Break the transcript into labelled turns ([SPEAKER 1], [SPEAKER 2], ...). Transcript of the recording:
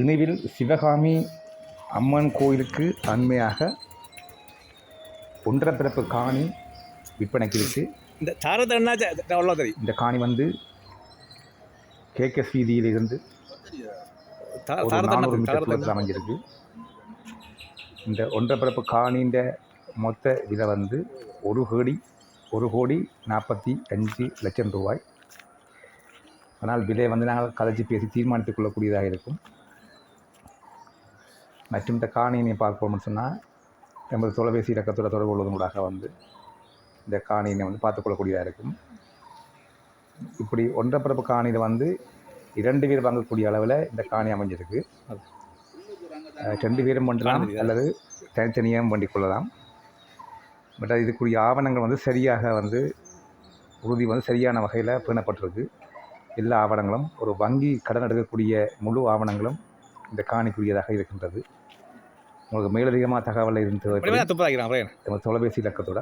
[SPEAKER 1] இணைவில் சிவகாமி அம்மன் கோயிலுக்கு அண்மையாக ஒன்றரை பிறப்பு காணி விற்பனைக்கு இருக்கு.
[SPEAKER 2] இந்த அவ்வளோ தெரியும்.
[SPEAKER 1] இந்த காணி வந்து கேகேஎஸ் வீதியிலிருந்து நானூறு மீட்டர்
[SPEAKER 2] தாரத்தை
[SPEAKER 1] தூரத்தில் அமைஞ்சிருக்கு. இந்த ஒன்றரை பிறப்பு காணின்ற மொத்த விலை வந்து ஒரு கோடி ஒரு கோடி நாற்பத்தி அஞ்சு லட்சம் ரூபாய். ஆனால் விலை வந்து நாங்கள் கதைச்சி பேசி தீர்மானித்துக் கொள்ளக்கூடியதாக இருக்கும். மற்றும் இந்த காணியினை பார்ப்போம்னு சொன்னால் எமது தொலைபேசி இலக்கத்தோட தொடர்பு கொள்வதனூடாக வந்து இந்த காணியினை வந்து பார்த்துக்கொள்ளக்கூடியதாக இருக்கும். இப்படி ஒன்றரை பிறப்பு காணியில் வந்து இரண்டு பேர் வாங்கக்கூடிய அளவில் இந்த காணி அமைஞ்சிருக்கு. ரெண்டு பேரும் பண்ணலாம் அல்லது தனித்தனியாக வண்டி கொள்ளலாம். பட் இதுக்குரிய ஆவணங்கள் வந்து சரியாக வந்து உறுதி வந்து சரியான வகையில் பேணப்பட்டிருக்கு. எல்லா ஆவணங்களும் ஒரு வங்கி கடன் எடுக்கக்கூடிய முழு ஆவணங்களும் இந்த காணிக்குரியதாக இருக்கின்றது. உங்களுக்கு மேலதிகமாக தகவல் இருந்து தொலைபேசி இலக்கத்தோட